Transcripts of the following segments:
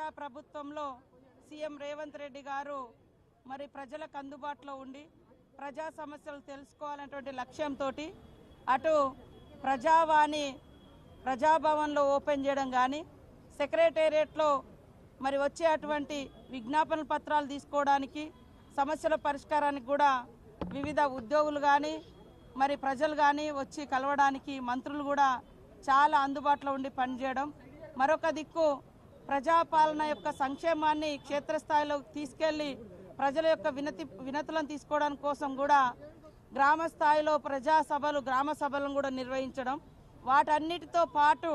ప్రజా ప్రభుత్వంలో సీఎం రేవంత్ రెడ్డి గారు మరి ప్రజలకు అందుబాటులో ఉండి ప్రజా సమస్యలు తెలుసుకోవాలనేటువంటి లక్ష్యంతో అటు ప్రజావాణి ప్రజాభవన్లో ఓపెన్ చేయడం కానీ సెక్రటేరియట్లో మరి వచ్చే అటువంటి విజ్ఞాపన పత్రాలు తీసుకోవడానికి సమస్యల పరిష్కారానికి కూడా వివిధ ఉద్యోగులు కానీ మరి ప్రజలు కానీ వచ్చి కలవడానికి మంత్రులు కూడా చాలా అందుబాటులో ఉండి పనిచేయడం. మరొక దిక్కు ప్రజాపాలన యొక్క సంక్షేమాన్ని క్షేత్రస్థాయిలో తీసుకెళ్ళి ప్రజల యొక్క వినతి వినతులను తీసుకోవడానికి కోసం కూడా గ్రామ స్థాయిలో ప్రజా సభలు గ్రామ సభలను కూడా నిర్వహించడం. వాటన్నిటితో పాటు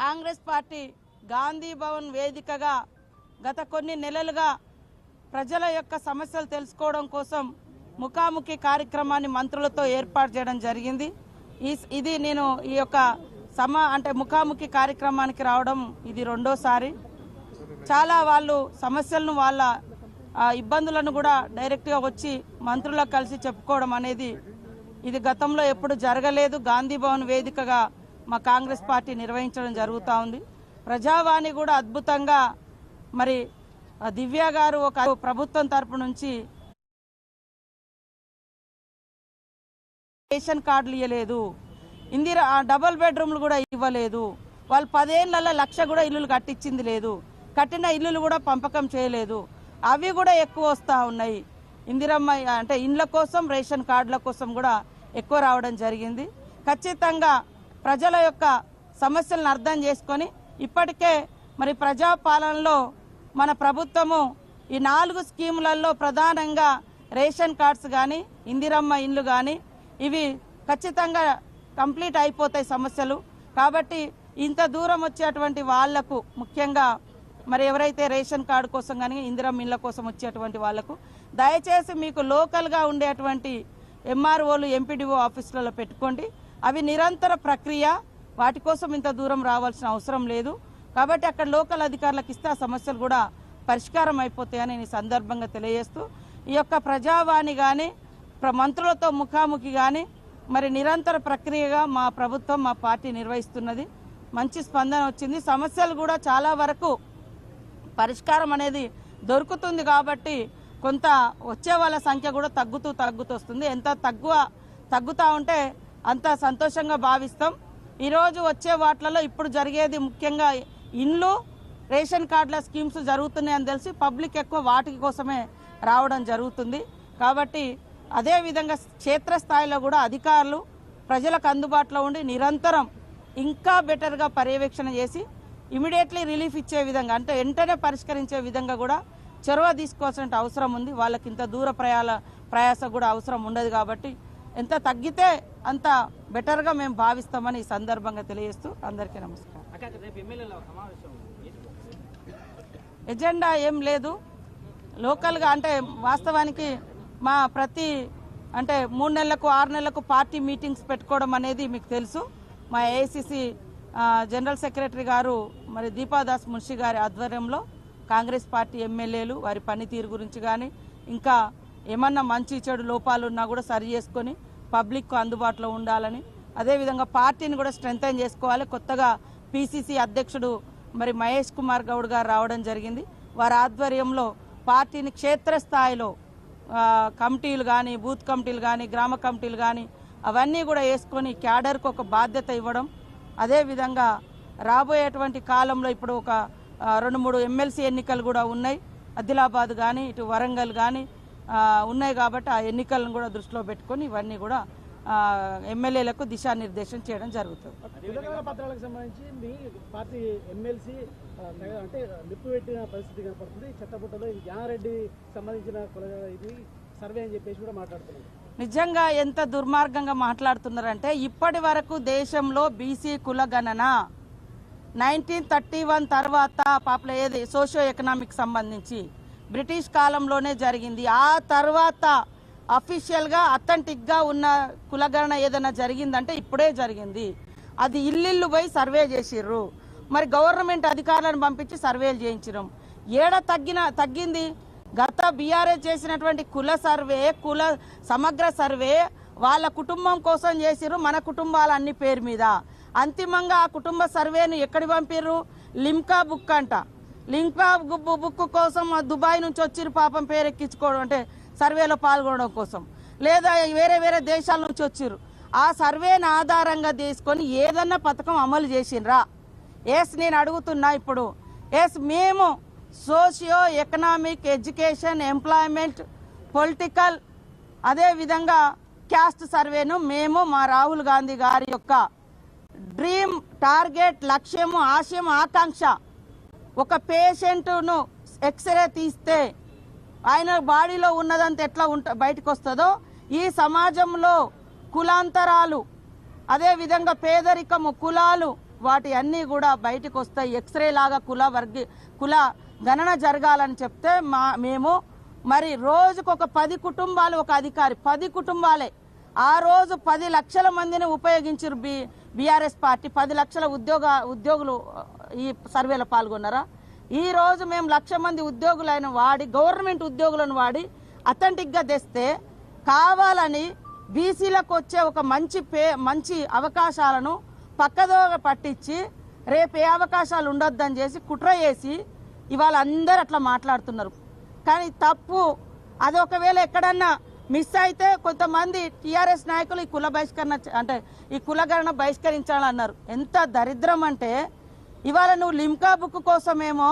కాంగ్రెస్ పార్టీ గాంధీ భవన్ వేదికగా గత కొన్ని నెలలుగా ప్రజల యొక్క సమస్యలు తెలుసుకోవడం కోసం ముఖాముఖి కార్యక్రమాన్ని మంత్రులతో ఏర్పాటు చేయడం జరిగింది. ఇది నేను ఈ యొక్క సమ అంటే ముఖాముఖి కార్యక్రమానికి రావడం ఇది రెండోసారి. చాలా వాళ్ళు సమస్యలను వాళ్ళ ఇబ్బందులను కూడా డైరెక్ట్గా వచ్చి మంత్రులకు కలిసి చెప్పుకోవడం అనేది ఇది గతంలో ఎప్పుడు జరగలేదు. గాంధీ భవన్ వేదికగా మా కాంగ్రెస్ పార్టీ నిర్వహించడం జరుగుతూ ఉంది. ప్రజావాణి కూడా అద్భుతంగా మరి దివ్య గారు ఒక ప్రభుత్వం తరపు నుంచి రేషన్ కార్డులు ఇవ్వలేదు ఇందిరా డబల్ డబుల్ బెడ్రూమ్లు కూడా ఇవ్వలేదు. వాళ్ళు పదేళ్ళలో లక్ష కూడా ఇల్లులు కట్టించింది లేదు. కట్టిన ఇల్లులు కూడా పంపకం చేయలేదు. అవి కూడా ఎక్కువ వస్తూ ఉన్నాయి. ఇందిరమ్మ అంటే ఇండ్ల కోసం రేషన్ కార్డుల కోసం కూడా ఎక్కువ రావడం జరిగింది. ఖచ్చితంగా ప్రజల యొక్క సమస్యలను అర్థం చేసుకొని ఇప్పటికే మరి ప్రజాపాలనలో మన ప్రభుత్వము ఈ నాలుగు స్కీములలో ప్రధానంగా రేషన్ కార్డ్స్ కానీ ఇందిరమ్మ ఇండ్లు కానీ ఇవి ఖచ్చితంగా కంప్లీట్ అయిపోతాయి సమస్యలు. కాబట్టి ఇంత దూరం వచ్చేటువంటి వాళ్ళకు ముఖ్యంగా మరి ఎవరైతే రేషన్ కార్డు కోసం కానీ ఇందిరం ఇళ్ళ కోసం వచ్చేటువంటి వాళ్ళకు దయచేసి మీకు లోకల్గా ఉండేటువంటి ఎంఆర్ఓలు ఎంపీడీఓ ఆఫీసులలో పెట్టుకోండి. అవి నిరంతర ప్రక్రియ. వాటి కోసం ఇంత దూరం రావాల్సిన అవసరం లేదు. కాబట్టి అక్కడ లోకల్ అధికారులకు ఇస్తే ఆ సమస్యలు కూడా పరిష్కారం అయిపోతాయని నేను ఈ సందర్భంగా తెలియజేస్తూ ఈ యొక్క ప్రజావాణి కానీ మంత్రులతో ముఖాముఖి కానీ మరి నిరంతర ప్రక్రియగా మా ప్రభుత్వం మా పార్టీ నిర్వహిస్తున్నది. మంచి స్పందన వచ్చింది. సమస్యలు కూడా చాలా వరకు పరిష్కారం అనేది దొరుకుతుంది కాబట్టి కొంత వచ్చే వాళ్ళ సంఖ్య కూడా తగ్గుతూ తగ్గుతూ వస్తుంది. ఎంత తగ్గువ తగ్గుతూ ఉంటే అంత సంతోషంగా భావిస్తాం. ఈరోజు వచ్చే వాటిలలో ఇప్పుడు జరిగేది ముఖ్యంగా ఇండ్లు రేషన్ కార్డుల స్కీమ్స్ జరుగుతున్నాయని తెలిసి పబ్లిక్ ఎక్కువ వాటి కోసమే రావడం జరుగుతుంది. కాబట్టి అదేవిధంగా క్షేత్రస్థాయిలో కూడా అధికారులు ప్రజలకు అందుబాటులో ఉండి నిరంతరం ఇంకా బెటర్గా పర్యవేక్షణ చేసి ఇమీడియట్లీ రిలీఫ్ ఇచ్చే విధంగా అంటే వెంటనే పరిష్కరించే విధంగా కూడా చొరవ తీసుకోవాల్సిన అవసరం ఉంది. వాళ్ళకి ఇంత దూర ప్రయాల ప్రయాస కూడా అవసరం ఉండదు కాబట్టి ఎంత తగ్గితే అంత బెటర్గా మేము భావిస్తామని ఈ సందర్భంగా తెలియజేస్తూ అందరికీ నమస్కారం? ఎజెండా ఏం లేదు. లోకల్గా అంటే వాస్తవానికి మా ప్రతి అంటే మూడు నెలలకు ఆరు నెలలకు పార్టీ మీటింగ్స్ పెట్టుకోవడం అనేది మీకు తెలుసు. మా ఏఐసిసి జనరల్ సెక్రటరీ గారు మరి దీపాదాస్ మున్షి గారి ఆధ్వర్యంలో కాంగ్రెస్ పార్టీ ఎమ్మెల్యేలు వారి పనితీరు గురించి కానీ ఇంకా ఏమన్నా మంచి చెడు లోపాలు ఉన్నా కూడా సరి చేసుకొని పబ్లిక్ అందుబాటులో ఉండాలని అదేవిధంగా పార్టీని కూడా స్ట్రెంగ్తన్ చేసుకోవాలి. కొత్తగా పిసిసి అధ్యక్షుడు మరి మహేష్ కుమార్ గౌడ్ గారు రావడం జరిగింది. వారి ఆధ్వర్యంలో పార్టీని క్షేత్రస్థాయిలో కమిటీలు కానీ బూత్ కమిటీలు కానీ గ్రామ కమిటీలు కానీ అవన్నీ కూడా వేసుకొని క్యాడర్కు ఒక బాధ్యత ఇవ్వడం. అదేవిధంగా రాబోయేటువంటి కాలంలో ఇప్పుడు ఒక రెండు మూడు ఎమ్మెల్సీ ఎన్నికలు కూడా ఉన్నాయి. ఆదిలాబాద్ కానీ ఇటు వరంగల్ కానీ ఉన్నాయి కాబట్టి ఆ ఎన్నికలను కూడా దృష్టిలో పెట్టుకొని ఇవన్నీ కూడా ఎమ్మెల్యేలకు దిశానిర్దేశం చేయడం జరుగుతుంది. పత్రాలకు సంబంధించి మీ పార్టీ ఎమ్మెల్సీ అంటే నిప్పు పెట్టిన పరిస్థితి కనపడుతుంది. చెత్తపుట్టలో ఈ సంబంధించిన కుల ఇది సర్వే అని చెప్పేసి కూడా మాట్లాడుతున్నారు. నిజంగా ఎంత దుర్మార్గంగా మాట్లాడుతున్నారంటే ఇప్పటి వరకు దేశంలో బీసీ కుల గణన నైన్టీన్ థర్టీ వన్ తర్వాత పాపుల ఏది సోషియో ఎకనామిక్ సంబంధించి బ్రిటిష్ కాలంలోనే జరిగింది. ఆ తర్వాత అఫీషియల్గా అథెంటిక్గా ఉన్న కులగణన ఏదైనా జరిగిందంటే ఇప్పుడే జరిగింది. అది ఇల్లిల్లు పోయి సర్వే చేసిర్రు. మరి గవర్నమెంట్ అధికారులను పంపించి సర్వేలు చేయించడం ఏడ తగ్గిన తగ్గింది? గత బీఆర్ఏ చేసినటువంటి కుల సర్వే కుల సమగ్ర సర్వే వాళ్ళ కుటుంబం కోసం చేసిర్రు మన కుటుంబాల అన్ని పేరు మీద. అంతిమంగా ఆ కుటుంబ సర్వేను ఎక్కడి పంపిర్రు? లిమ్కా బుక్ అంట. లింకా బుక్ కోసం దుబాయ్ నుంచి వచ్చిర్రు పాపం పేరు ఎక్కించుకోవడం అంటే సర్వేలో పాల్గొనడం కోసం. లేదా వేరే వేరే దేశాల నుంచి వచ్చిర్రు. ఆ సర్వేని ఆధారంగా తీసుకొని ఏదన్నా పథకం అమలు చేసిండ్రా? ఎస్ నేను అడుగుతున్నా ఇప్పుడు. ఎస్ మేము socio economic education employment political అదే విధంగా క్యాస్ట్ సర్వేను మేము మా రాహుల్ గాంధీ గారి యొక్క డ్రీమ్ టార్గెట్ లక్ష్యము ఆశయం ఆకాంక్ష. ఒక పేషెంట్ను ఎక్స్రే తీస్తే ఆయన బాడీలో ఉన్నదంతా ఎట్లా ఉంట బయటకు వస్తుందో ఈ సమాజంలో కులాంతరాలు అదే విధంగా పేదరికము కులాలు వాటి అన్నీ కూడా బయటకు వస్తాయి. ఎక్స్రే లాగా కుల వర్గీ కుల గణన జరగాలని చెప్తే మా మేము మరి రోజుకు ఒక పది కుటుంబాలు ఒక అధికారి పది కుటుంబాలే. ఆ రోజు పది లక్షల మందిని ఉపయోగించారు బి బీఆర్ఎస్ పార్టీ. పది లక్షల ఉద్యోగ ఉద్యోగులు ఈ సర్వేలో పాల్గొన్నారా? ఈ రోజు మేము లక్ష మంది ఉద్యోగులైన వాడి గవర్నమెంట్ ఉద్యోగులను వాడి అథెంటిక్గా తెస్తే కావాలని బీసీలకు వచ్చే ఒక మంచి పే మంచి అవకాశాలను పక్కదోగ పట్టించి రేపు ఏ అవకాశాలు ఉండొద్దని చేసి కుట్ర చేసి ఇవాళ అందరు అట్లా మాట్లాడుతున్నారు. కానీ తప్పు. అది ఒకవేళ ఎక్కడన్నా మిస్ అయితే కొంతమంది టీఆర్ఎస్ నాయకులు ఈ కుల బహిష్కరణ అంటే ఈ కులగణన బహిష్కరించాలన్నారు. ఎంత దరిద్రం అంటే ఇవాళ నువ్వు లిమ్కా బుక్ కోసమేమో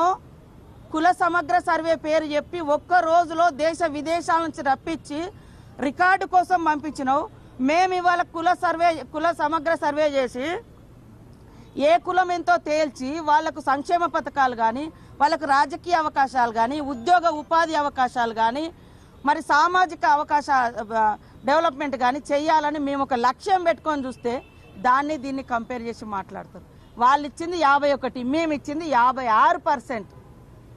కుల సమగ్ర సర్వే పేరు చెప్పి ఒక్క రోజులో దేశ విదేశాల నుంచి రప్పించి రికార్డు కోసం పంపించినావు. మేము ఇవాళ కుల సర్వే కుల సమగ్ర సర్వే చేసి ఏ కులం ఎంతో తేల్చి వాళ్ళకు సంక్షేమ పథకాలు కానీ వాళ్ళకు రాజకీయ అవకాశాలు కానీ ఉద్యోగ ఉపాధి అవకాశాలు కానీ మరి సామాజిక అవకాశ డెవలప్మెంట్ కానీ చేయాలని మేము ఒక లక్ష్యం పెట్టుకొని చూస్తే దాన్ని దీన్ని కంపేర్ చేసి మాట్లాడుతారు. వాళ్ళు ఇచ్చింది యాభై ఒకటి మేము ఇచ్చింది యాభై ఆరు పర్సెంట్.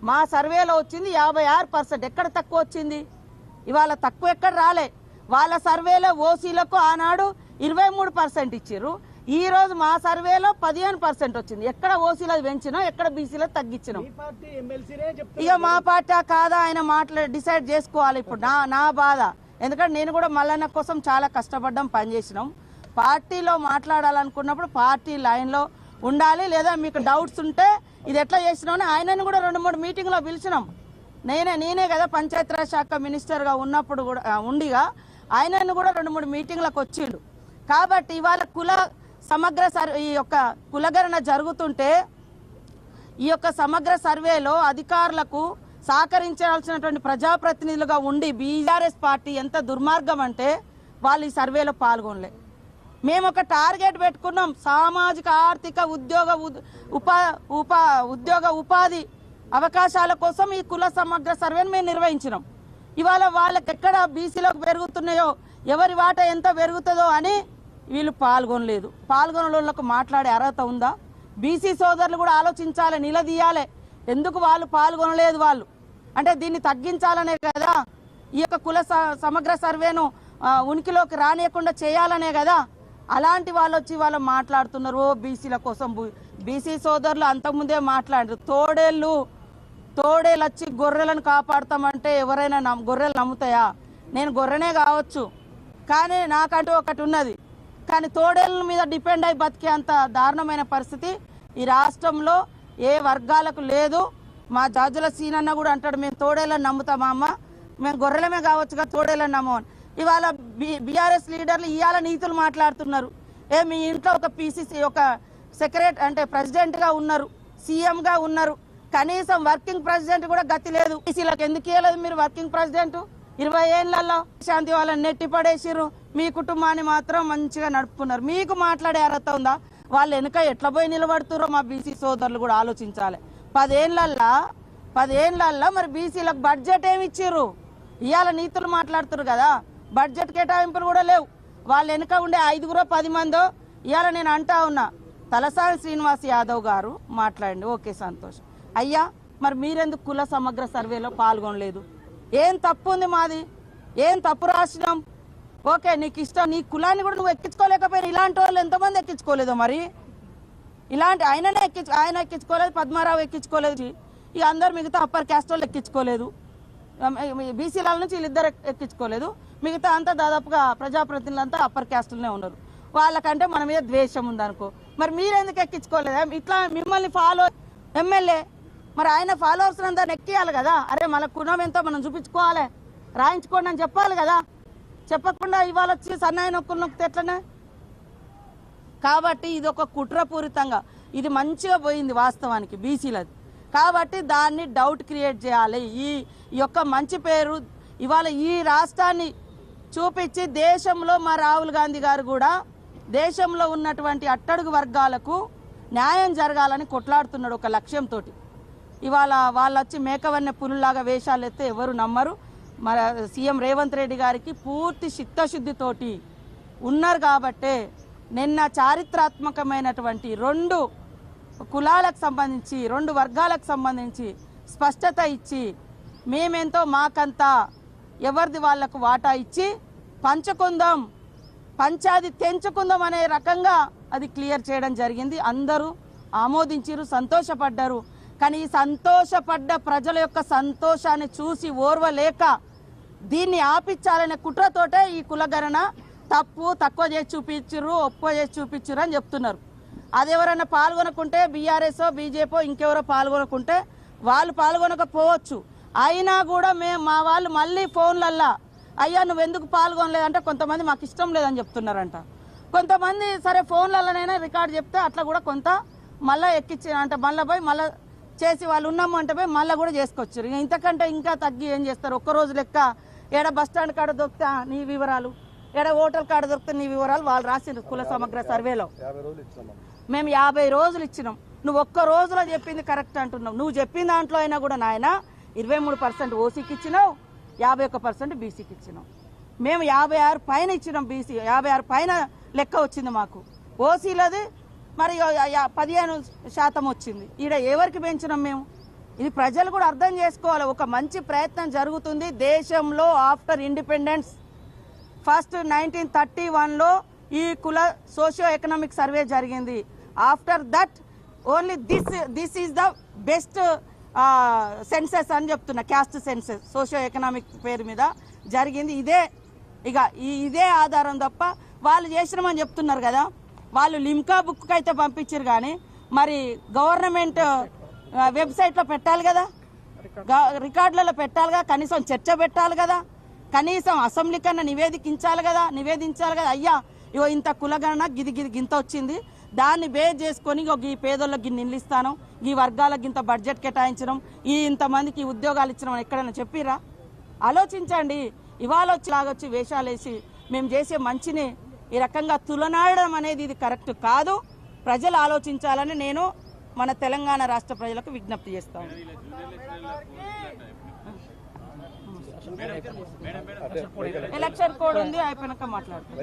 మా సర్వేలో వచ్చింది యాభై ఆరు పర్సెంట్. ఎక్కడ తక్కువ వచ్చింది? ఇవాళ తక్కువ ఎక్కడ రాలే. వాళ్ళ సర్వేలో ఓసీలకు ఆనాడు ఇరవై మూడు పర్సెంట్ ఇచ్చారు ఈ రోజు మా సర్వేలో పదిహేను పర్సెంట్ వచ్చింది. ఎక్కడ ఓసీలో పెంచినాం ఎక్కడ బీసీలో తగ్గించినాం. ఇక మా పార్టీ కాదా ఆయన మాట్లా డిసైడ్ చేసుకోవాలి ఇప్పుడు. నా నా బాధ. ఎందుకంటే నేను కూడా మల్లన్న కోసం చాలా కష్టపడ్డాం పనిచేసినాం పార్టీలో మాట్లాడాలనుకున్నప్పుడు పార్టీ లైన్లో ఉండాలి. లేదా మీకు డౌట్స్ ఉంటే ఇది ఎట్లా చేసినామని ఆయనను కూడా రెండు మూడు మీటింగ్లో పిలిచినాం. నేనే నేనే కదా పంచాయతీరాజ్ శాఖ మినిస్టర్గా ఉన్నప్పుడు కూడా ఉండిగా. ఆయనను కూడా రెండు మూడు మీటింగ్లకు వచ్చిండు. కాబట్టి ఇవాళ కుల సమగ్ర సర్ ఈ యొక్క కులగణన జరుగుతుంటే ఈ యొక్క సమగ్ర సర్వేలో అధికారులకు సహకరించాల్సినటువంటి ప్రజాప్రతినిధులుగా ఉండి బీఆర్ఎస్ పార్టీ ఎంత దుర్మార్గం అంటే వాళ్ళు ఈ సర్వేలో పాల్గొనలే. మేము ఒక టార్గెట్ పెట్టుకున్నాం సామాజిక ఆర్థిక ఉద్యోగ ఉపా ఉపా ఉద్యోగ ఉపాధి అవకాశాల కోసం ఈ కుల సమగ్ర సర్వేను మేము నిర్వహించినాం. ఇవాళ వాళ్ళకి ఎక్కడ బీసీలోకి పెరుగుతున్నాయో ఎవరి వాటా ఎంత పెరుగుతుందో అని వీళ్ళు పాల్గొనలేదు. పాల్గొనలకు మాట్లాడే అర్హత ఉందా? బీసీ సోదరులు కూడా ఆలోచించాలి నిలదీయాలి. ఎందుకు వాళ్ళు పాల్గొనలేదు వాళ్ళు? అంటే దీన్ని తగ్గించాలనే కదా? ఈ యొక్క కుల స- సమగ్ర సర్వేను ఉనికిలోకి రానియకుండా చేయాలనే కదా? అలాంటి వాళ్ళు వచ్చి వాళ్ళు మాట్లాడుతున్నారు. ఓ బీసీల కోసం బీసీ సోదరులు అంతకుముందే మాట్లాడారు. తోడేళ్ళు తోడేళ్ళు వచ్చి గొర్రెలను కాపాడుతామంటే ఎవరైనా నమ్ గొర్రెలు నమ్ముతాయా? నేను గొర్రెనే కావచ్చు. కానీ నాకంటూ ఒకటి ఉన్నది. కానీ తోడేళ్ళ మీద డిపెండ్ అయి బతికే అంత దారుణమైన పరిస్థితి ఈ రాష్ట్రంలో ఏ వర్గాలకు లేదు. మా జాజుల సీనన్న కూడా అంటాడు మేము తోడేళ్ళని నమ్ముతామా అమ్మ? మేము గొర్రెలమే కావచ్చుగా తోడేళ్ళని నమ్మని ఇవాళ బీఆర్ఎస్ లీడర్లు ఇవాళ నీతులు మాట్లాడుతున్నారు. ఏ మీ ఇంట్లో ఒక పీసీసీ ఒక సెక్రటరీ అంటే ప్రెసిడెంట్గా ఉన్నారు సీఎంగా ఉన్నారు. కనీసం వర్కింగ్ ప్రెసిడెంట్ కూడా గతి లేదు. బీసీలకు ఎందుకు ఇవ్వలేదు మీరు వర్కింగ్ ప్రెసిడెంట్? ఇరవై ఏళ్ళలో శాంతి వాళ్ళని నెట్టి పడేసిర్రు మీ కుటుంబాన్ని మాత్రం మంచిగా నడుపుకున్నారు మీకు మాట్లాడే అర్హత ఉందా? వాళ్ళు వెనుక ఎట్లా పోయి నిలబడుతురో మా బీసీ సోదరులు కూడా ఆలోచించాలి. పదేళ్ళల్లా పదేళ్ళల్లా మరి బీసీలకు బడ్జెట్ ఏమి ఇచ్చిర్రు? ఇవాళ నీతులు మాట్లాడుతురు కదా. బడ్జెట్ కేటాయింపులు కూడా లేవు. వాళ్ళు వెనుక ఉండే ఐదుగురో పది మందో ఇవాళ నేను అంటా ఉన్నా. తలసాని శ్రీనివాస్ యాదవ్ గారు మాట్లాడండి. ఓకే సంతోషం. అయ్యా మరి మీరెందుకు కుల సమగ్ర సర్వేలో పాల్గొనలేదు? ఏం తప్పు ఉంది మాది? ఏం తప్పు రాసినాం? ఓకే నీకు ఇష్టం నీ కులాన్ని కూడా నువ్వు ఎక్కించుకోలేకపోయినా ఇలాంటి వాళ్ళు ఎంతమంది ఎక్కించుకోలేదు మరి? ఇలాంటి ఆయననే ఎక్కించు ఆయన ఎక్కించుకోలేదు పద్మారావు ఎక్కించుకోలేదు. ఇక అందరు మిగతా అప్పర్ క్యాస్ట్ వాళ్ళు ఎక్కించుకోలేదు. బీసీల నుంచి వీళ్ళిద్దరు ఎక్కించుకోలేదు. మిగతా అంతా దాదాపుగా ప్రజాప్రతినిధులంతా అప్పర్ క్యాస్ట్లోనే ఉన్నారు. వాళ్ళకంటే మన మీద ద్వేషం ఉందనుకో. మరి మీరెందుకు ఎక్కించుకోలేదా? ఇట్లా మిమ్మల్ని ఫాలో ఎమ్మెల్యే మరి ఆయన ఫాలోవర్స్ అందరు నెక్కియాలి కదా? అరే మన కుణం ఎంతో మనం చూపించుకోవాలి. రాయించుకోండి అని చెప్పాలి కదా? చెప్పకుండా ఇవాళ వచ్చి సన్నాయి నొక్కులు నొక్కితే ఎట్లనే? కాబట్టి ఇది ఒక కుట్రపూరితంగా ఇది మంచిగా పోయింది వాస్తవానికి బీసీలది. కాబట్టి దాన్ని డౌట్ క్రియేట్ చేయాలి. ఈ ఈ యొక్క మంచి పేరు ఇవాళ ఈ రాష్ట్రాన్ని చూపించి దేశంలో మా రాహుల్ గాంధీ గారు కూడా దేశంలో ఉన్నటువంటి అట్టడుగు వర్గాలకు న్యాయం జరగాలని కొట్లాడుతున్నాడు ఒక లక్ష్యంతో ఇవాళ వాళ్ళు వచ్చి మేకవన్నె పులులాగా వేషాలు ఎత్తే ఎవరు నమ్మరు. మన సీఎం రేవంత్ రెడ్డి గారికి పూర్తి చిత్తశుద్ధితోటి ఉన్నారు కాబట్టే నిన్న చారిత్రాత్మకమైనటువంటి రెండు కులాలకు సంబంధించి రెండు వర్గాలకు సంబంధించి స్పష్టత ఇచ్చి మేమెంతో మాకంతా ఎవరిది వాళ్ళకు వాటా ఇచ్చి పంచుకుందాం పంచాది తెంచుకుందాం అనే రకంగా అది క్లియర్ చేయడం జరిగింది. అందరూ ఆమోదించారు సంతోషపడ్డారు. కానీ ఈ సంతోషపడ్డ ప్రజల యొక్క సంతోషాన్ని చూసి ఓర్వలేక దీన్ని ఆపించాలనే కుట్రతోటే ఈ కులగణన తప్పు తక్కువ చేసి చూపించరు ఒప్ప చేసి చూపించరు అని చెప్తున్నారు. అది ఎవరైనా పాల్గొనకుంటే బీఆర్ఎస్ బీజేపీ ఇంకెవరో పాల్గొనకుంటే వాళ్ళు పాల్గొనకపోవచ్చు. అయినా కూడా మేము మా వాళ్ళు మళ్ళీ ఫోన్లల్లా అయ్యా నువ్వు ఎందుకు పాల్గొనలేదంటే కొంతమంది మాకు ఇష్టం లేదని చెప్తున్నారంట. కొంతమంది సరే ఫోన్లలోనైనా రికార్డు చెప్తే అట్లా కూడా కొంత మళ్ళీ ఎక్కించి అంటే మళ్ళీ పోయి మళ్ళీ చేసి వాళ్ళు ఉన్నాము అంటే పోయి మళ్ళీ కూడా చేసుకొచ్చారు. ఇక ఇంతకంటే ఇంకా తగ్గి ఏం చేస్తారు? ఒక్క రోజు లెక్క ఏడ బస్ స్టాండ్ కాడ దొరికితే నీ వివరాలు? ఏడ హోటల్ కాడ దొరికితే నీ వివరాలు వాళ్ళు రాసిండ్రు కుల సమగ్ర సర్వేలో. మేము యాభై రోజులు ఇచ్చినాం. నువ్వు ఒక్క రోజులో చెప్పింది కరెక్ట్ అంటున్నావు. నువ్వు చెప్పిన దాంట్లో అయినా కూడా నాయన ఇరవై మూడు పర్సెంట్ ఓసీకి ఇచ్చినావు యాభై ఒక్క పర్సెంట్ బీసీకి ఇచ్చినాం. మేము యాభై ఆరు పైన ఇచ్చినాం బీసీ యాభై ఆరు పైన లెక్క వచ్చింది మాకు. ఓసీలది మరి పదిహేను శాతం వచ్చింది. ఈడ ఎవరికి పెంచినాం మేము? ఇది ప్రజలు కూడా అర్థం చేసుకోవాలి. ఒక మంచి ప్రయత్నం జరుగుతుంది దేశంలో after independence. First nineteen thirty వన్లో ఈ కుల సోషియో ఎకనామిక్ సర్వే జరిగింది. After that only this this is the best census అని చెప్తున్నా క్యాస్ట్ సెన్సెస్ సోషియో ఎకనామిక్ పేరు మీద జరిగింది. ఇదే ఇక ఈ- ఇదే ఆధారం తప్ప వాళ్ళు చేసినామని చెప్తున్నారు కదా. వాళ్ళు లిమ్కా బుక్ అయితే పంపించారు కానీ మరి గవర్నమెంట్ వెబ్సైట్లో పెట్టాలి కదా? రికార్డులలో పెట్టాలి కదా? కనీసం చర్చ పెట్టాలి కదా? కనీసం అసెంబ్లీ కన్నా నివేదికించాలి కదా? నివేదించాలి కదా? అయ్యా ఇగో ఇంత కులగణన గిది గిది గింత వచ్చింది. దాన్ని బేస్ చేసుకొని ఇగో ఈ పేదోళ్ళకి నిలిస్తాను ఈ వర్గాలకు ఇంత బడ్జెట్ కేటాయించడం. ఈ ఇంతమందికి ఉద్యోగాలు ఇచ్చడం ఎక్కడైనా చెప్పిరా ఆలోచించండి. ఇవాళ వచ్చి లాగొచ్చి వేషాలు వేసి మేము చేసే మంచిని ఈ రకంగా తులనాడడం అనేది ఇది కరెక్ట్ కాదు. ప్రజలు ఆలోచించాలని నేను మన తెలంగాణ రాష్ట్ర ప్రజలకు విజ్ఞప్తి చేస్తాను ఎలక్షన్ కోడ్ ఉంది అయిపోయినాక మాట్లాడతాం